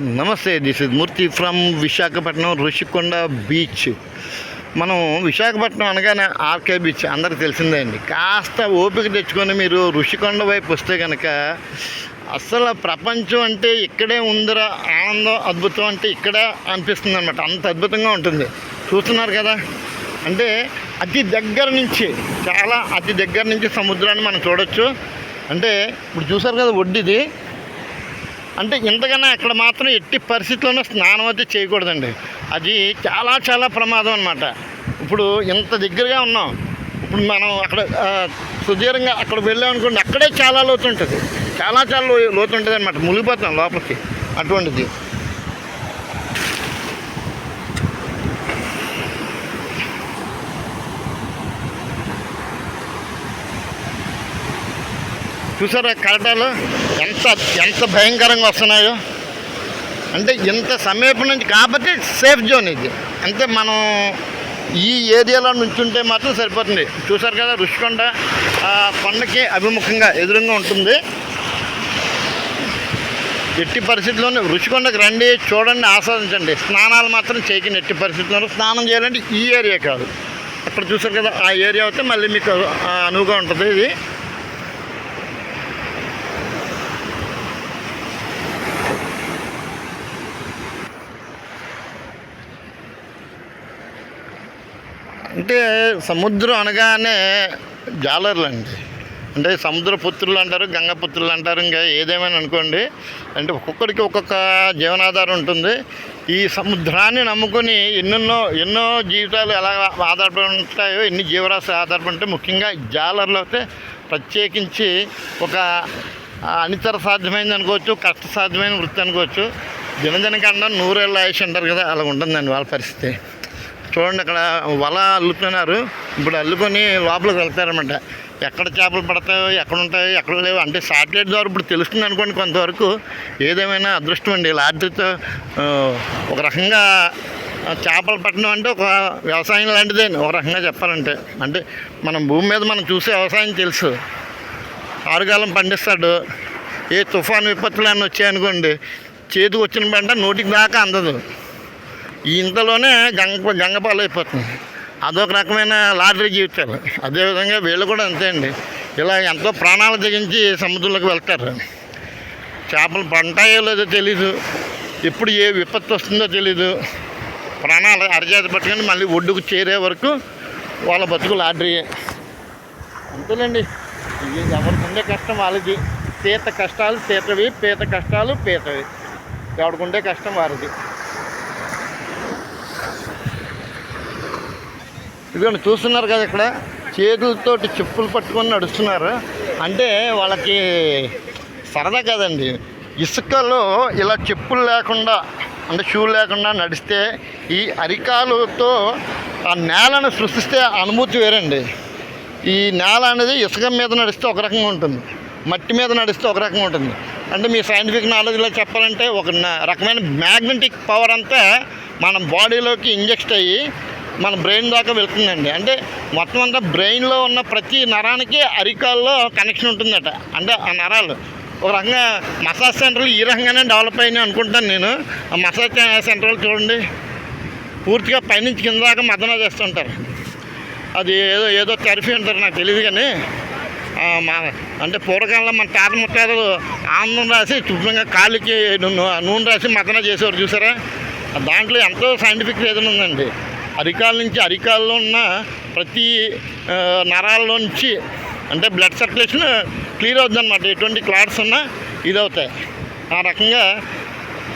నమస్తే this is Murthy from Visakhapatnam Rishikonda beach మనం విశాఖపట్నం అనగానే ఆర్కే బీచ్ అందరికి తెలిసిందే అండి కాస్త ఓపిక తెచ్చుకొని మీరు ఋషికొండ వైపు వస్తే కనుక అసలు ప్రపంచం అంటే ఇక్కడే ఉందిరా ఆనందం అద్భుతం అంటే ఇక్కడే అనిపిస్తుంది అనమాట అంత అద్భుతంగా ఉంటుంది. చూస్తున్నారు కదా? అంటే అతి దగ్గర నుంచి చాలా అతి దగ్గర నుంచి సముద్రాన్ని మనం చూడొచ్చు. అంటే ఇప్పుడు చూసారు కదా ఒడ్డిది? అంటే ఇంతకన్నా అక్కడ మాత్రం ఎట్టి పరిస్థితుల్లోనూ స్నానం అయితే చేయకూడదండి. అది చాలా చాలా ప్రమాదం అనమాట ఇప్పుడు ఇంత దగ్గరగా ఉన్నాం. ఇప్పుడు మనం అక్కడ సుదీర్ఘంగా అక్కడ వెళ్ళాం అనుకోండి అక్కడే చాలా లోతు ఉంటుంది. చాలా చాలా లో లోతు ఉంటుంది అనమాట మునిగిపోతాం లోపలికి. అటువంటిది. చూసారా కరటాలు? ఎంత ఎంత భయంకరంగా వస్తున్నాయో. అంటే ఇంత సమీపం నుంచి కాబట్టి సేఫ్ జోన్ ఇది. అంటే మనం ఈ ఏరియాలో నుంచుంటే మాత్రం సరిపోతుంది. చూసారు కదా రుషికొండ ఆ కొండకి అభిముఖంగా ఎదురుగా ఉంటుంది. ఎట్టి పరిస్థితుల్లోనే రుచికొండకు రండి చూడండి ఆస్వాదించండి. స్నానాలు మాత్రం చేయకండి ఎట్టి పరిస్థితుల్లోనూ. స్నానం చేయాలంటే ఈ ఏరియా కాదు. అక్కడ చూసారు కదా ఆ ఏరియా అయితే మళ్ళీ మీకు అనువుగా ఉంటుంది ఇది. అంటే సముద్రం అనగానే జాలర్లు అండి. అంటే సముద్ర పుత్రులు అంటారు గంగ పుత్రులు అంటారు ఇంకా ఏదేమైనా అనుకోండి. అంటే ఒక్కొక్కరికి ఒక్కొక్క జీవనాధారం ఉంటుంది. ఈ సముద్రాన్ని నమ్ముకొని ఎన్నెన్నో ఎన్నో జీవితాలు ఎలా ఆధారపడి ఉంటాయో ఎన్ని జీవరాశి ఆధారపడి ఉంటాయి ముఖ్యంగా జాలర్లు అయితే ప్రత్యేకించి ఒక అనితర సాధ్యమైంది అనుకోవచ్చు కష్ట సాధ్యమైన వృత్తి అనుకోవచ్చు. దినదినకన్నా నూరేళ్ళ ఆయుష్ అంటారు కదా అలా ఉంటుందండి వాళ్ళ పరిస్థితి. చూడండి అక్కడ వల అల్లుతున్నారు. ఇప్పుడు అల్లుకొని లోపలికి వెళ్తారనమాట ఎక్కడ చేపలు పడతాయో ఎక్కడ ఉంటాయో ఎక్కడ లేవు అంటే శాటిలైట్ ద్వారా ఇప్పుడు తెలుస్తుంది అనుకోండి కొంతవరకు. ఏదేమైనా అదృష్టం అండి. లాటరీతో ఒక రకంగా చేపలు పట్టడం అంటే ఒక వ్యవసాయం లాంటిదే ఒక రకంగా చెప్పాలంటే. అంటే మనం భూమి మీద మనం చూసే వ్యవసాయం తెలుసు. ఆరుగాలం పండిస్తాడు. ఏ తుఫాను విపత్తులు అని వచ్చాయనుకోండి చేతికి వచ్చిన పంట నోటికి దాకా అందదు. ఇంతలోనే గంగ గంగపాలు అయిపోతుంది అదొక రకమైన లాటరీ జీవితాలు. అదేవిధంగా వీళ్ళు కూడా అంతే అండి. ఇలా ఎంతో ప్రాణాలు తెగించి సముద్రంలోకి వెళ్తారు. చేపలు పంటాయో లేదో తెలీదు. ఎప్పుడు ఏ విపత్తు వస్తుందో తెలీదు. ప్రాణాలు అరచేత పట్టుకొని మళ్ళీ ఒడ్డుకు చేరే వరకు వాళ్ళ బతుకు లాటరీయే. అంతేనండి ఎవరికి ఉండే కష్టం వాళ్ళది. పీత కష్టాలు పీతవి పీత కష్టాలు పీతవి. ఎవరికి ఉండే కష్టం వారిది. ఇదిగోండి చూస్తున్నారు కదా ఇక్కడ? చేతులతోటి చెప్పులు పట్టుకొని నడుస్తున్నారు. అంటే వాళ్ళకి సరదా కదండి. ఇసుకలో ఇలా చెప్పులు లేకుండా అంటే షూ లేకుండా నడిస్తే ఈ అరికాలుతో ఆ నేలను సృష్టిస్తే అనుభూతి వేరండి. ఈ నేల అనేది ఇసుక మీద నడిస్తే ఒక రకంగా ఉంటుంది. మట్టి మీద నడిస్తే ఒక రకంగా ఉంటుంది. అంటే మీ సైంటిఫిక్ నాలెడ్జ్లో చెప్పాలంటే ఒక రకమైన మ్యాగ్నెటిక్ పవర్ అంతా మన బాడీలోకి ఇంజెక్ట్ అయ్యి మన బ్రెయిన్ దాకా వెళ్తుందండి. అంటే మొత్తం అంతా బ్రెయిన్లో ఉన్న ప్రతి నరానికి అరికాల్లో కనెక్షన్ ఉంటుందట. అంటే ఆ నరాలు. ఒక రకంగా మసాజ్ సెంటర్లు ఈ రకంగానే డెవలప్ అయినాయి అనుకుంటాను నేను. ఆ మసాజ్ సెంటర్లు చూడండి. పూర్తిగా పైనుంచి కింద దాకా మదన చేస్తుంటారు. అది ఏదో ఏదో థెరపీ అంటారు నాకు తెలియదు కానీ మా అంటే పూర్వకాలంలో మన తాత ముత్తాతలు ఆనందం రాసి శుభ్రంగా కాలికి నూనె రాసి మదన చేసేవారు చూసారా? దాంట్లో ఎంతో సైంటిఫిక్ రీజన్ ఉందండి. అరికాల నుంచి అరికాల్లో ఉన్న ప్రతి నరాల్లో నుంచి అంటే బ్లడ్ సర్క్యులేషన్ క్లియర్ అవుతుంది అనమాట ఎటువంటి క్లాట్స్ ఉన్నా ఇది అవుతాయి ఆ రకంగా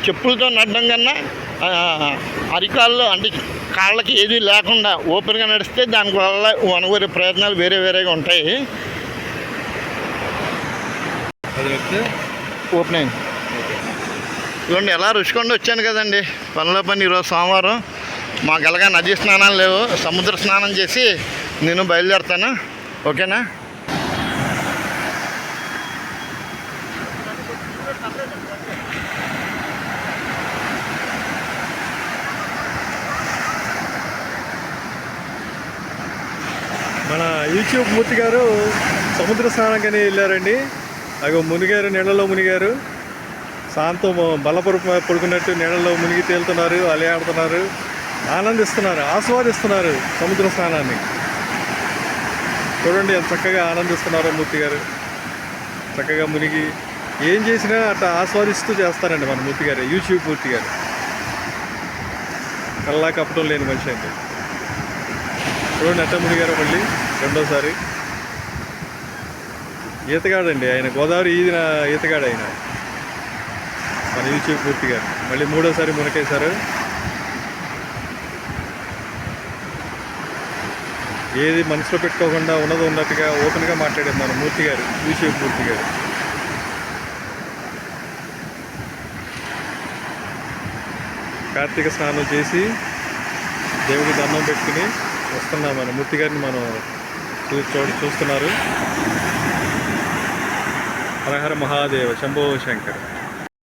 చెప్పులతో నడడం కన్నా అరికాల్లో అంటే కాళ్ళకి ఏది లేకుండా ఓపెన్గా నడిస్తే దానివల్ల అనుకునే ప్రయత్నాలు వేరే వేరేగా ఉంటాయి. వస్తే ఓపెనింగ్ ఇవ్వండి ఎలా రుచికొండ వచ్చాను కదండి. పనిలో పని ఈరోజు సోమవారం. మాకు ఎలాగా నదీ స్నానాలు లేవు సముద్ర స్నానం చేసి నేను బయలుదేరుతాను. ఓకేనా? మన యూట్యూబ్ మూర్తి గారు సముద్ర స్నానంకని వెళ్ళారండి. అగో మునిగారు నీళ్ళలో మునిగారు. శాంతం బల్లపురం పడుకున్నట్టు నీళ్ళలో మునిగి తేలుతున్నారు అలే ఆడుతున్నారు ఆనందిస్తున్నారు ఆస్వాదిస్తున్నారు సముద్ర స్నానాన్ని. చూడండి ఎంత చక్కగా ఆనందిస్తున్నారో మూర్తి గారు. చక్కగా మునిగి ఏం చేసినా అట్లా ఆస్వాదిస్తూ చేస్తారండి మన మూర్తి గారు యూట్యూబ్ మూర్తి గారు. కల్లా కప్పడం లేని మనిషి అండి. చూడండి అట్ట మునిగారు మళ్ళీ రెండోసారి. ఈతగాడండి ఆయన గోదావరి ఈదిన ఈతగాడు ఆయన. మన యూట్యూబ్ పూర్తి గారు. మళ్ళీ మూడోసారి మునకేశారు. ఏది మనసులో పెట్టుకోకుండా ఉన్నది ఉన్నట్టుగా ఓపెన్గా మాట్లాడారు మన మూర్తి గారు యూట్యూబ్ మూర్తి గారు. కార్తీక స్నానం చేసి దేవుడి దండం పెట్టుకుని వస్తున్నాం మన మూర్తి గారిని మనం చూ చూ- చూస్తున్నారు. హరహర మహాదేవ శంభో శంకర్.